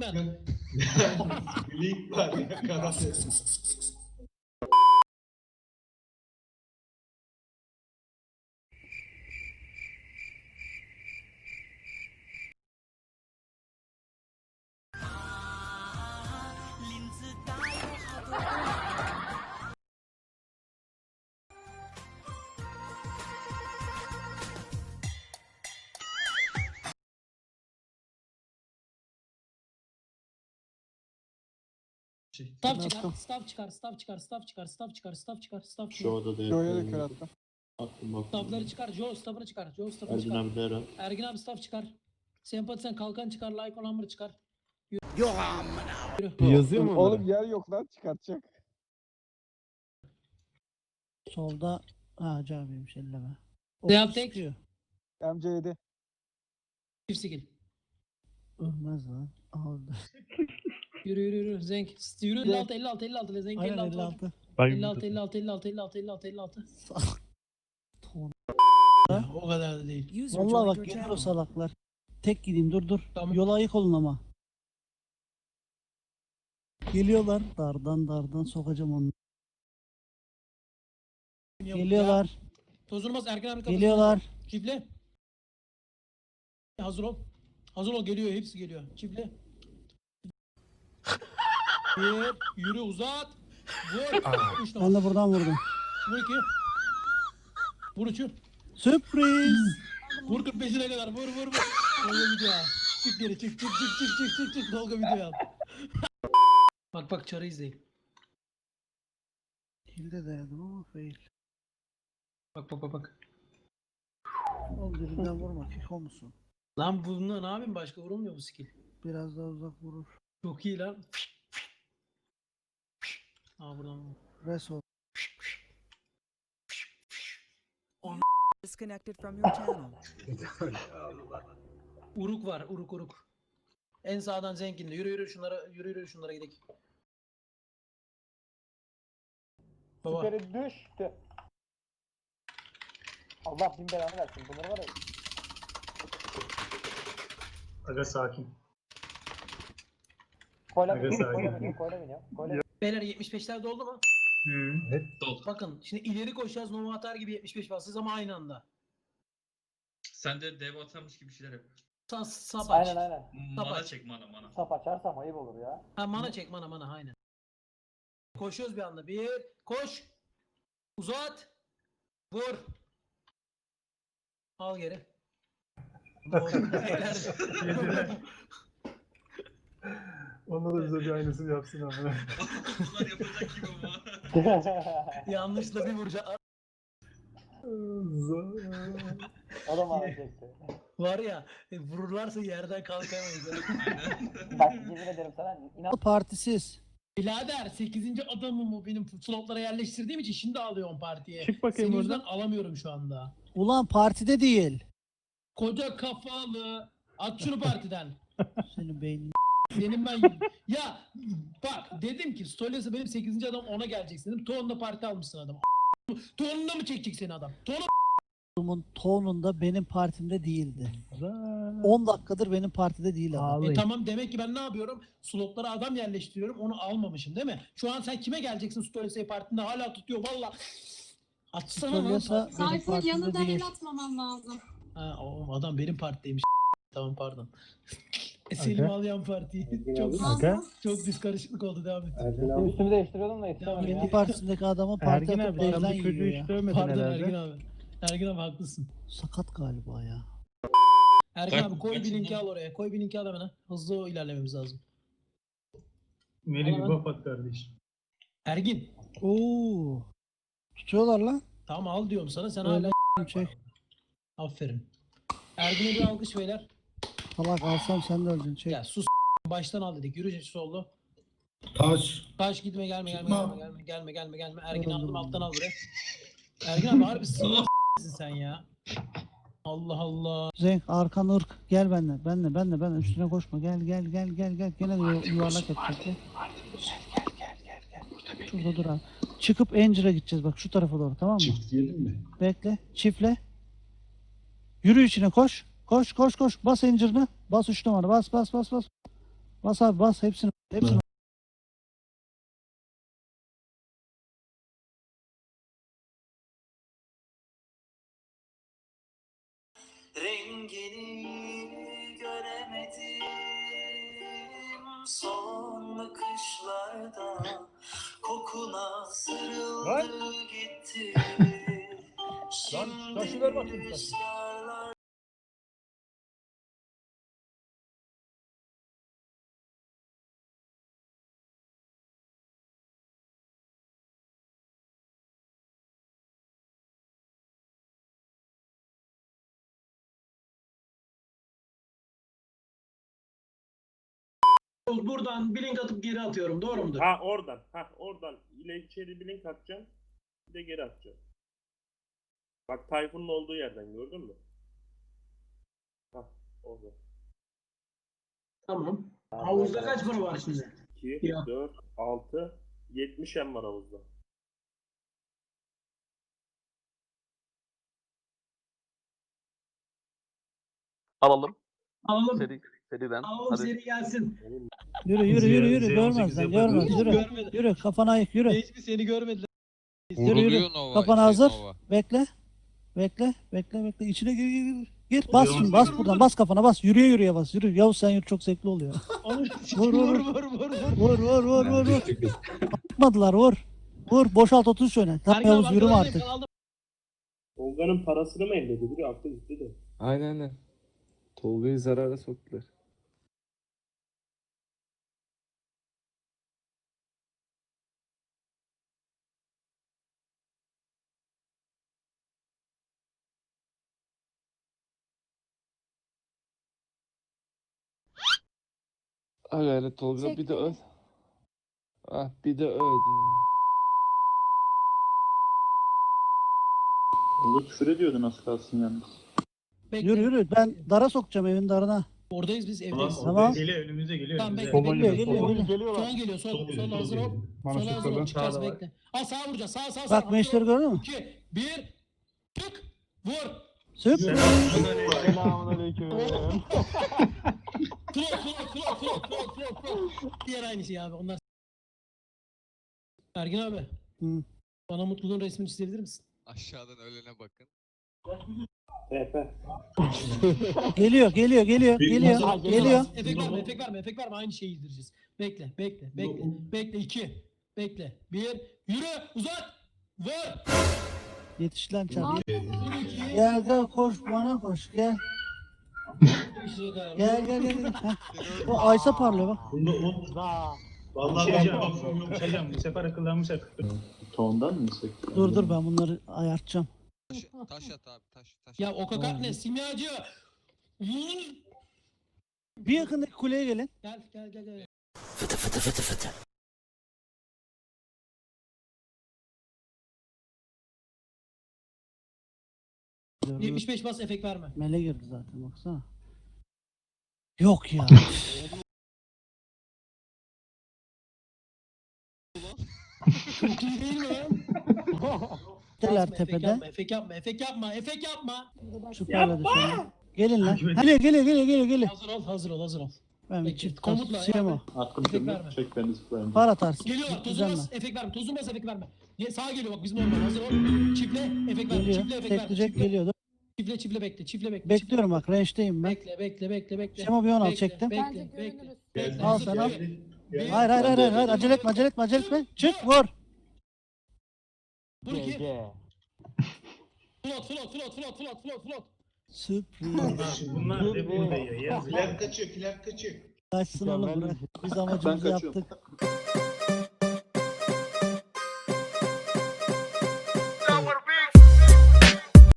ben. Link var ya kanal. Staff çıkar, staff çıkar, staff çıkar, staff çıkar, staff çıkar, staff çıkar, staff çıkar. Şu odada Joe'ya da yapıyorum. kör attım. Attım baktım. Staffları çıkar, Joe staffını çıkar, Joe staffını Ergin çıkar. abi de Eren. Ergin abi staff çıkar. Sempatisen kalkan çıkar, like olan çıkar. Yazıyor mu Oğlum onları? yer yok lan çıkartacak. Solda ha camiymiş elleme. Devam Okul tek. sıkıyor. MC7. Çift skill. Ölmez lan. Aldı. Yürü yürü yürü. Zenk. Yürü 56 56 56 Zenk Aynen 56. 56. 56 56 56 56 56 56. Ton. O kadar da değil. Vallahi bak gelir o salaklar. Tek gideyim dur dur. Tamam. Yola ayık olun ama. Geliyorlar. Dardan dardan sokacağım onu. Geliyorlar. Tozulmaz Ergin abi. Geliyorlar. Çifle. Hazır ol. Hazır ol geliyor hepsi geliyor. Çifle. Bir, yürü uzat. Vur. Üç Ben de buradan vurdum. Vur iki. Vur üçü. Sürpriz. Vur 45'ine kadar. Vur vur vur. Tolga video al. Çık geri çık çık çık çık çık çık çık. Tolga video al. bak bak çarı izleyin. Hilde denedim ama fail. Bak bak bak bak. Ol birinden vurma. Kiko musun? Lan bununla ne yapayım başka vurulmuyor bu skill. Biraz daha uzak vurur. Çok iyi lan. Aa buradan. Res ol. disconnected from your channel. Uruk var, uruk uruk. En sağdan zenginde. Yürü yürü şunlara, yürü yürü şunlara gidelim. Baba. Süperi düştü. Allah bin belanı versin. Bunları var ya. Aga sakin. Koyla biniyor, koyla sakin. biniyor, koyla biniyor. Koyla Beyler 75'ler doldu mu? Hı. Bakın şimdi ileri koşacağız Nova atar gibi 75 basacağız ama aynı anda. Sen de dev atarmış gibi şeyler yap. Sağ, sağ aç. Aynen aynen. Mana aç. çek mana mana. Sap açarsam ayıp olur ya. Ha mana çek mana mana aynen. Koşuyoruz bir anda. Bir, koş. Uzat. Vur. Al geri. Doğru. Beyler. Onu da bize bir aynısını yapsın ama. Bunlar yapacak gibi ama. Yanlışla bir vuracak. o da bana çekti. Var ya e, vururlarsa yerden kalkamayız. Bak yemin ederim sana inan Partisiz. Birader 8. adamımı benim slotlara yerleştirdiğim için şimdi alıyorum partiye. Çık bakayım Senin yüzünden alamıyorum şu anda. Ulan partide değil. Koca kafalı. At şunu partiden. Senin beynin. Senin ben... ya bak dedim ki Stolias'a benim 8. adam ona geleceksin dedim. Toğun'da parti almışsın adam. Toğun'da mı çekecek seni adam? Adamın tonunda benim partimde değildi. Güzel. 10 dakikadır benim partide değil adam. E tamam demek ki ben ne yapıyorum? Slotlara adam yerleştiriyorum. Onu almamışım değil mi? Şu an sen kime geleceksin Stolias'a partinde hala tutuyor valla. Atsana lan. Benim Sayfın partimde değil. el atmaman lazım. Ha, o adam benim partideymiş. tamam pardon. E, Selim. Alyan partiyi. çok, Aga. çok biz karışıklık oldu devam et. üstümü değiştiriyordum da istemedim Benim ya. Kendi partisindeki adamı parti Ergin atıp abi sen devlen bu çocuğu yiyor hiç ya. dövmedin Pardon herhalde. Ergin abi. Ergin abi haklısın. Sakat galiba ya. Ergin Kaç- abi koy bir kaçın linki lan? al oraya. Koy bir linki al hemen. Hızlı ilerlememiz lazım. Melih bir bak at kardeş. Ergin. Oo. Tutuyorlar lan. Tamam al diyorum sana. Sen Öyle hala Çek. aferin. Ergin'e bir alkış beyler. Salak alsam sen de öleceksin. Çek. Ya sus baştan al dedik. Yürü sollu. Taş. Taş gitme gelme gelme Çıkma. gelme gelme gelme gelme gelme. Ergin aldım alttan al buraya. Ergin abi harbi sığır sen ya. Allah Allah. Zenk arkan ırk. Gel benimle. Benimle benimle benimle. Üstüne koşma. Gel gel gel gel gel. Gene de yu- yuvarlak edecek. Gel. Gel gel gel gel. Şurada dur abi. Çıkıp Angel'a gideceğiz bak şu tarafa doğru tamam mı? Çift diyelim mi? Bekle. Çifle. Yürü içine koş. Koş koş koş. Bas Angel'ını. Bas 3 numara. Bas bas bas bas. Bas abi bas hepsini. Hepsini. Rengini göremedim son bakışlarda Kokuna sarıldı gitti Şimdi rüzgarlar Buradan blink atıp geri atıyorum. Doğru mudur? Ha oradan. Ha oradan. ile içeri bir link atacaksın. Bir de geri atacaksın. Bak Tayfun'un olduğu yerden gördün mü? Ha orada. Tamam. Havuzda kaç para var şimdi? 2, Ya. 4, 6, 70 em var havuzda. Alalım. Alalım. Seri, seriden. Alalım Hadi. seri gelsin. Yürü yürü yürü yürü. Z- Görmez lan Z18 görmez. yapalım. Yürü. Görmedi. Yürü kafana ayık yürü. Hiçbir seni görmediler. Yürü yürü. Vuruluyor Nova. Şey, hazır. Nova. Bekle. Bekle. Bekle bekle. İçine gir gir gir. Gir bas şimdi bas buradan bas kafana bas. Yürüye yürüye bas. Yürü. Yavuz sen yürü çok zevkli oluyor. Onu Vur, vur vur, vur vur vur. Vur vur vur vur vur. Atmadılar vur. Vur boşalt 33 öne. Tamam Erkan Yavuz abi, yürüme artık. aldım. Tolga'nın parasını mı elledi? Biri aklı gitti de. Aynen aynen. Tolga'yı zarara soktular. Ay gayret Tolga bir de öl. Ah bir de öl. Onu küfür ediyordu nasıl kalsın yalnız. Bekle. Yürü yürü. Ben dara sokacağım evin darına. Oradayız biz evdeyiz. Tamam. Geliyor önümüze geliyor. Tamam önümüze. bekle bekle. Geliyor geliyor geliyor. Geliyorlar. Sol geliyor sol. Sol geliyor, hazır ol. geliyor. Sol hazır ol. soldan Çıkacağız sağda var. bekle. Al sağa vuracağız. Sağ sağ sağ. Bak meşleri gördün mü? 2 1 Tık. Vur. Süp. Selamünaleyküm. Flow flow flow flow flow flow flow. Diğer aynı şey abi onlar. Ergin abi. Hı. Bana mutluluğun resmini çizebilir misin? Aşağıdan ölene bakın. Geliyor geliyor geliyor geliyor. Geliyor. Efekt verme, efekt verme, efekt verme. Aynı şeyi izleyeceğiz. Bekle, bekle, bekle. Bekle, iki. Bekle. Bir. Yürü, uzat. Vur. Yetiş lan çabuk. İki. Gel gel koş bana koş gel. Gel gel gel. Heh. O Aysa parlıyor bak. Bunda o Vallahi hocam, hocam bu sefer akıllanmış akıllı. Tondan mı sık? Dur dur ben bunları ayartacağım. Taş, taş at abi taş. taş Ya o kakak ne? Simyacı. Bir yakındaki kuleye gelin. Gel, gel, gel, gel. Fıtı fıtı fıtı fıtı 75 bas efekt verme. Mele girdi zaten baksana. Yok ya. Çok iyi değil mi? Teler tepede. yapma, efekt yapma, efekt yapma, efekt yapma. Süperle. Gelin lan. Geliyor geliyor geliyor geliyor geliyor. Hazır ol, hazır ol, hazır ol. Ben bir Peki, çift komutla, komutla yani. o. Attım şimdi. verme. Çek beni zıplayın. Par atarsın. Geliyorlar, tozu Düzenle. bas, efekt verme. Tozu bas, efekt verme. Ye- Sağa geliyor bak bizim orman, hazır ol. Çifle, efekt verme, Geliyor. çifle, efekt verme. Tekleyecek geliyordu. Çifle, çifle bekle, çifle bekle. Bekliyorum bak range'deyim ben. Bekle, bekle, bekle, bekle. Şema bir 16 Bekle, çektim. Bekle, bekle. bekle. Al sen al. Hayır hayır hayır hayır, hayır. acele etme acele etme acele etme. Çık vur. Vur iki. Float, float, float, float, float, float, float. Sürpriz. Bunlar hep burada ya. Yaz. Kaçsın oğlum bırak. Biz amacımızı kaçıyorum. yaptık.